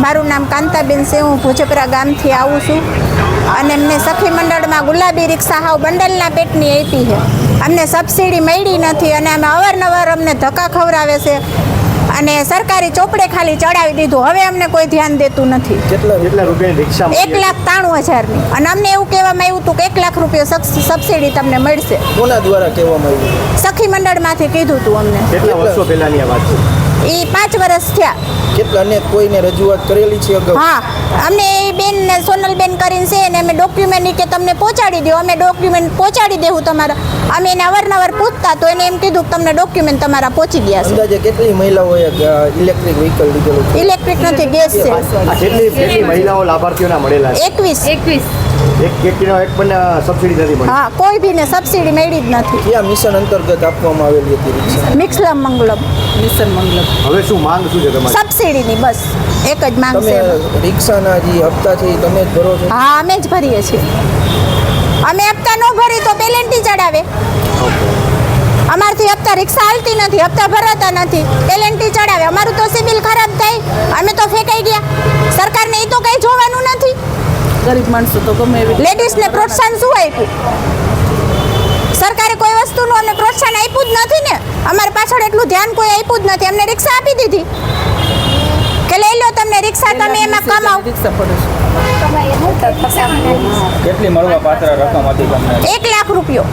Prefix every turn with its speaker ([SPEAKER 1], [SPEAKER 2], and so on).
[SPEAKER 1] મારું નામ કાંતાબેન છે હું ભોજપરા ગામથી આવું છું. અને અમને સખી મંડળમાં ગુલાબી રિક્ષા હાવ બંડલના પેટની આપી છે. અમને સબસિડી મળી નથી અને અમે અવારનવાર અમને ધક્કા ખવડાવે છે. અને સરકારી ચોપડે ખાલી ચડાવી દીધું. હવે અમને કોઈ ધ્યાન દેતું નથી. એક લાખ ત્રાણું હજારની. અને અમને એવું કહેવામાં આવ્યું હતું કે એક લાખ રૂપિયા સબ- સબસિડી તમને મળશે.
[SPEAKER 2] કોના દ્વારા કહેવામાં આવ્યું?
[SPEAKER 1] સખી મંડળમાંથી કીધું હતું અમને.
[SPEAKER 3] કેટલા? વર્ષો પહેલાની આ વાત છે?
[SPEAKER 1] એ પાંચ વર્ષ થયા.
[SPEAKER 2] કેટલા ને કોઈને રજૂઆત કરેલી છે અગાઉ?
[SPEAKER 1] હા અમને એ બેન ને સોનલબેન કરીને છે ને અમે ડોક્યુમેન્ટ કે તમને પહોંચાડી દો અમે ડોક્યુમેન્ટ પહોંચાડી દેવું તમારા. અમે એને અવારનવાર પૂછતા તો એને એમ કીધું કે તમને ડોક્યુમેન્ટ તમારા પહોંચી ગયા છે.
[SPEAKER 2] અંદાજે કેટલી મહિલાઓએ ઇલેક્ટ્રિક વ્હીકલ લીધેલું
[SPEAKER 1] ઇલેક્ટ્રિક નથી ગેસ છે.
[SPEAKER 3] આ કેટલી કેટલી મહિલાઓ લાભાર્થીઓના મળેલા છે?
[SPEAKER 1] એકવીસ.
[SPEAKER 4] એકવીસ.
[SPEAKER 3] એક વ્યક્તિનો એક પણ સબસિડી નથી મળી.
[SPEAKER 1] હા કોઈ બીને સબસિડી મળી જ નથી.
[SPEAKER 2] કયા મિશન અંતર્ગત આપવામાં આવેલી હતી રિક્ષા?
[SPEAKER 1] મિક્સલમ મંગલમ.
[SPEAKER 4] મિશન મંગલમ.
[SPEAKER 3] હવે શું માંગ શું છે તમારી?
[SPEAKER 1] સબસિડીની બસ. એક જ માંગ
[SPEAKER 2] તમે
[SPEAKER 1] છે
[SPEAKER 2] રિક્ષાના જે હપ્તા છે એ તમે જ ભરો છો?
[SPEAKER 1] હા અમે જ ભરીએ છીએ. અમે હપ્તા ન ભરી તો પેલેન્ટી ચડાવે. અમારથી હપ્તા રિક્ષા હાલતી નથી હપ્તા ભરાતા નથી. પેલેન્ટી ચડાવે. અમારું તો સિબિલ ખરાબ થાય. અમે તો ફેંકાઈ ગયા. સરકારને એ તો કંઈ જોવાનું
[SPEAKER 4] ગરીબ માણસો તો ગમે એવી
[SPEAKER 1] લેડીઝને પ્રોત્સાહન શું આપ્યું? સરકારે કોઈ વસ્તુનું અમને પ્રોત્સાહન આપ્યું જ નથી ને. અમારી પાછળ એટલું ધ્યાન કોઈ આપ્યું જ નથી. અમને રિક્ષા આપી દીધી. કે લઈ લો તમને રિક્ષા તમે એમાં કમાવો.
[SPEAKER 4] રિક્ષા પડે
[SPEAKER 5] કેટલી મળવા પાત્ર રકમ હતી તમને?
[SPEAKER 1] એક લાખ રૂપિયો.